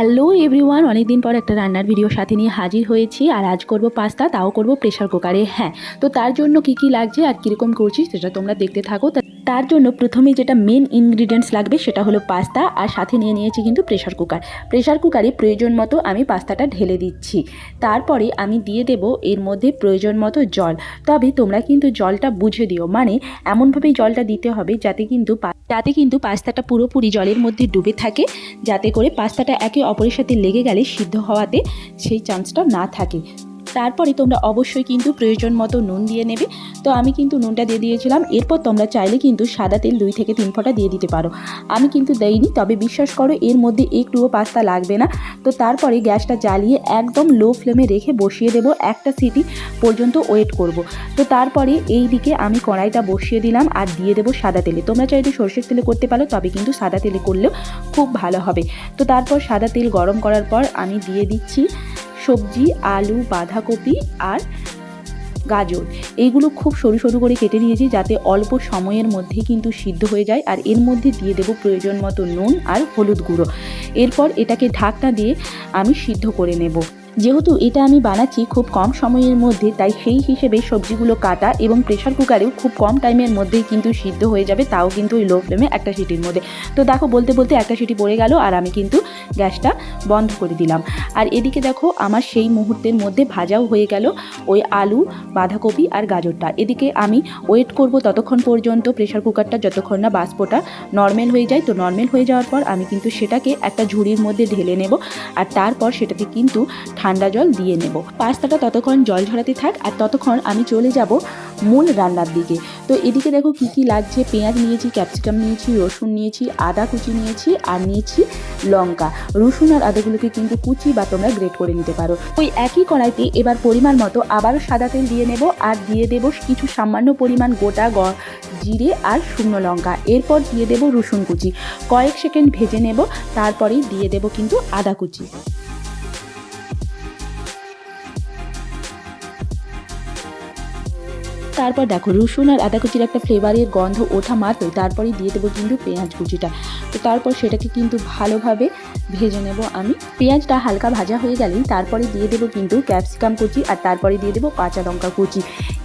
Hello everyone, অনেকদিন পর একটা রান্নার ভিডিও সাথে নিয়ে হাজির হয়েছি। আর আজ করব পাস্তা, তাও করব প্রেশার কুকারে হ্যাঁ তো তার জন্য কি কি লাগছে আর কীরকম করছি সেটা তোমরা দেখতে থাকো। তার জন্য প্রথমে যেটা মেন ইনগ্রিডিয়েন্টস লাগবে সেটা হলো পাস্তা, আর সাথে নিয়ে নিয়েছি কিন্তু প্রেশার কুকার প্রেশার কুকারে প্রয়োজন মতো আমি পাস্তাটা ঢেলে দিচ্ছি। তারপরে আমি দিয়ে দেব এর মধ্যে প্রয়োজন মতো জল। তবে তোমরা কিন্তু জলটা বুঝে দিও। মানে এমনভাবেই জলটা দিতে হবে যাতে কিন্তু যাতে কিন্তু পাস্তাটা পুরোপুরি জলের মধ্যে ডুবে থাকে, যাতে করে পাস্তাটা একে অপরের সাথে লেগে গেলে সিদ্ধ হওয়াতে সেই চান্সটা না থাকে। তারপরে তোমরা অবশ্যই কিন্তু প্রয়োজন মতো নুন দিয়ে নেবে। তো আমি কিন্তু নুনটা দিয়ে দিয়েছিলাম। এরপর তোমরা চাইলে কিন্তু সাদা তেল দুই থেকে তিন ফোঁটা দিয়ে দিতে পারো। আমি কিন্তু দেইনি, তবে বিশ্বাস করো, এর মধ্যে একটুও পাস্তা লাগবে না। তো তারপরে গ্যাসটা জ্বালিয়ে একদম লো ফ্লেমে রেখে বসিয়ে দেবো। একটা সিটি পর্যন্ত ওয়েট করব। তো তারপরে এই দিকে আমি কড়াইটা বসিয়ে দিলাম আর দিয়ে দেবো সাদা তেলে। তোমরা চাইলে সর্ষের তেলে করতে পারো, তবে কিন্তু সাদা তেলে করলেও খুব ভালো হবে। তো তারপর সাদা তেল গরম করার পর আমি দিয়ে দিচ্ছি সবজি, আলু, বাঁধাকপি আর গাজর। এইগুলো খুব সরু সরু করে কেটে নিয়েছি যাতে অল্প সময়ের মধ্যে কিন্তু সিদ্ধ হয়ে যায় আর এর মধ্যে দিয়ে দেব প্রয়োজন মতো নুন আর হলুদ গুঁড়ো। এরপর এটাকে ঢাকনা দিয়ে আমি সিদ্ধ করে নেব। যেহেতু এটা আমি বানাচ্ছি খুব কম সময়ের মধ্যে, তাই সেই হিসেবে সবজিগুলো কাটা এবং প্রেশার কুকারেও খুব কম টাইমের মধ্যেই কিন্তু সিদ্ধ হয়ে যাবে, তাও কিন্তু ওই লো ফ্লেমে একটা সিটির মধ্যে। তো দেখো, বলতে বলতে একটা সিটি পড়ে গেল আর আমি কিন্তু গ্যাসটা বন্ধ করে দিলাম। আর এদিকে দেখো, আমার সেই মুহূর্তের মধ্যে ভাজাও হয়ে গেল ওই আলু, বাঁধাকপি আর গাজরটা। এদিকে আমি ওয়েট করব ততক্ষণ পর্যন্ত প্রেশার কুকারটা যতক্ষণ না বাষ্পটা নর্মাল হয়ে যায়। তো নর্মাল হয়ে যাওয়ার পর আমি কিন্তু সেটাকে একটা ঝুড়ির মধ্যে ঢেলে নেব। আর তারপর সেটাতে কিন্তু ঠান্ডা জল দিয়ে নেব। পাস্তাটা ততক্ষণ জল ঝরাতে থাক আর ততক্ষণ আমি চলে যাব মূল রান্নার দিকে। তো এদিকে দেখো কি কি লাগছে। পেঁয়াজ নিয়েছি, ক্যাপসিকাম নিয়েছি, রসুন নিয়েছি, আদা কুচি নিয়েছি আর নিয়েছি লঙ্কা। রসুন আর আদাগুলোকে কিন্তু কুচি বা তোমরা গ্রেট করে নিতে পারো। ওই একই কড়াইতে এবার পরিমাণ মতো আবারও সাদা তেল দিয়ে নেব আর দিয়ে দেব কিছু সামান্য পরিমাণ গোটা গ জিরে আর শুকনো লঙ্কা। এরপর দিয়ে দেব রসুন কুচি। কয়েক সেকেন্ড ভেজে নেব, তারপরেই দিয়ে দেব কিন্তু আদা কুচি। তারপর দেখো রসুন আর আদা কুচির একটা ফ্লেভারের গন্ধ ওঠা মাত্রই, তারপরেই দিয়ে দেবো কিন্তু পেঁয়াজ কুচিটা। তো তারপর সেটাকে কিন্তু ভালোভাবে ভেজে নেব আমি। পেঁয়াজটা হালকা ভাজা হয়ে গেলেই তারপরে দিয়ে দেবো কিন্তু ক্যাপসিকাম কুচি আর তারপরে দিয়ে দেবো কাঁচা লঙ্কা কুচি।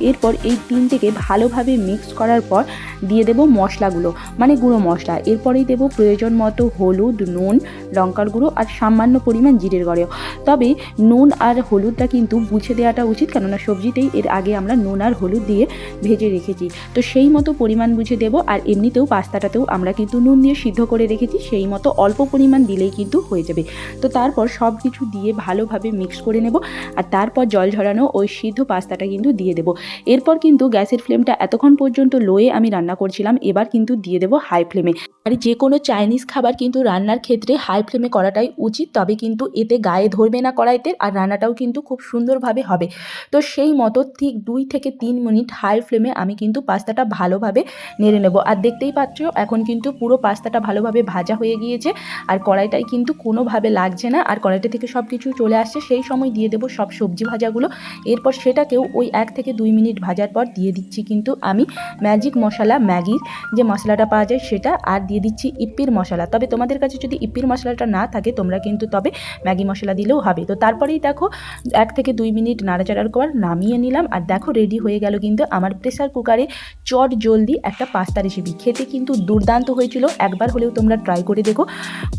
এরপর এই তিনটেকে ভালোভাবে মিক্স করার পর দিয়ে দেবো মশলাগুলো মানে গুঁড়ো মশলা। এরপরেই দেবো প্রয়োজন মতো হলুদ, নুন, লঙ্কার গুঁড়ো আর সামান্য পরিমাণ জিরের গড়েও। তবে নুন আর হলুদটা কিন্তু বুঝে দেওয়াটা উচিত, কেননা সবজিতেই এর আগে আমরা নুন আর হলুদ দিয়ে ভেজে রেখেছি। তো সেই মতো পরিমাণ বুঝে দেবো আর এমনিতেও পাস্তাটাতেও আমরা কিন্তু নুন দিয়ে সিদ্ধ করে রেখেছি, সেই মতো অল্প পরিমাণ দিলেই কিন্তু হয়ে যাবে। তো তারপর সব কিছু দিয়ে ভালোভাবে মিক্স করে নেব আর তারপর জল ঝরানো ওই সিদ্ধ পাস্তাটা কিন্তু দিয়ে দেবো। এরপর কিন্তু গ্যাসের ফ্লেমটা এতক্ষণ পর্যন্ত লোয়ে আমি রান্না করছিলাম, এবার কিন্তু দিয়ে দেবো হাই ফ্লেমে আর যে কোনো চাইনিজ খাবার কিন্তু রান্নার ক্ষেত্রে হাই ফ্লেমে করাটাই উচিত, তবে কিন্তু এতে গায়ে ধরবে না কড়াইতে আর রান্নাটাও কিন্তু খুব সুন্দরভাবে হবে। তো সেই মতো ঠিক দুই থেকে তিন মিনিট হাই ফ্লেমে আমি কিন্তু পাস্তাটা ভালোভাবে নেড়ে নেব। আর দেখতেই পাচ্ছ, এখন কিন্তু পুরো পাস্তাটা ভালোভাবে ভাজা হয়ে গিয়েছে আর কড়াইটাই কিন্তু কোনোভাবে লাগছে না আর কড়াইটা থেকে সব কিছু চলে আসছে, সেই সময় দিয়ে দেবো সব সবজি ভাজাগুলো। এরপর সেটাকেও ওই এক থেকে দুই মিনিট ভাজার পর দিয়ে দিচ্ছি কিন্তু আমি ম্যাজিক মশলা, ম্যাগির যে মশলাটা পাওয়া যায় সেটা, আর দিয়ে দিচ্ছি ইপ্পির মশলা। তবে তোমাদের কাছে যদি ইপ্পির মশলাটা না থাকে, তোমরা কিন্তু তবে ম্যাগি মশলা দিলেও হবে। তো তারপরেই দেখো, এক থেকে দুই মিনিট নাড়াচাড়ার পর নামিয়ে নিলাম। আর দেখো রেডি হয়ে গেল কিন্তু আমার প্রেসার কুকারে চট জলদি একটা পাস্তা রেসিপি খেতে কিন্তু দুর্দান্ত হয়েছিল। একবার হলেও তোমরা ট্রাই করে দেখো।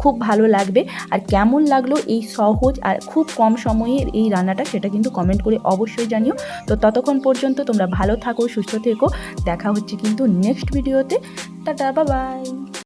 খুব ভালো লাগবে। আর কেমন লাগল এই সহজ আর খুব কম সময়ের এই রান্নাটা, সেটা কিন্তু কমেন্ট করে অবশ্যই জানিও। তো ততক্ষণ পর্যন্ত তোমরা ভালো থাকো, সুস্থ থেকো। দেখা হচ্ছে কিন্তু নেক্সট ভিডিওতে টাটা বাবাই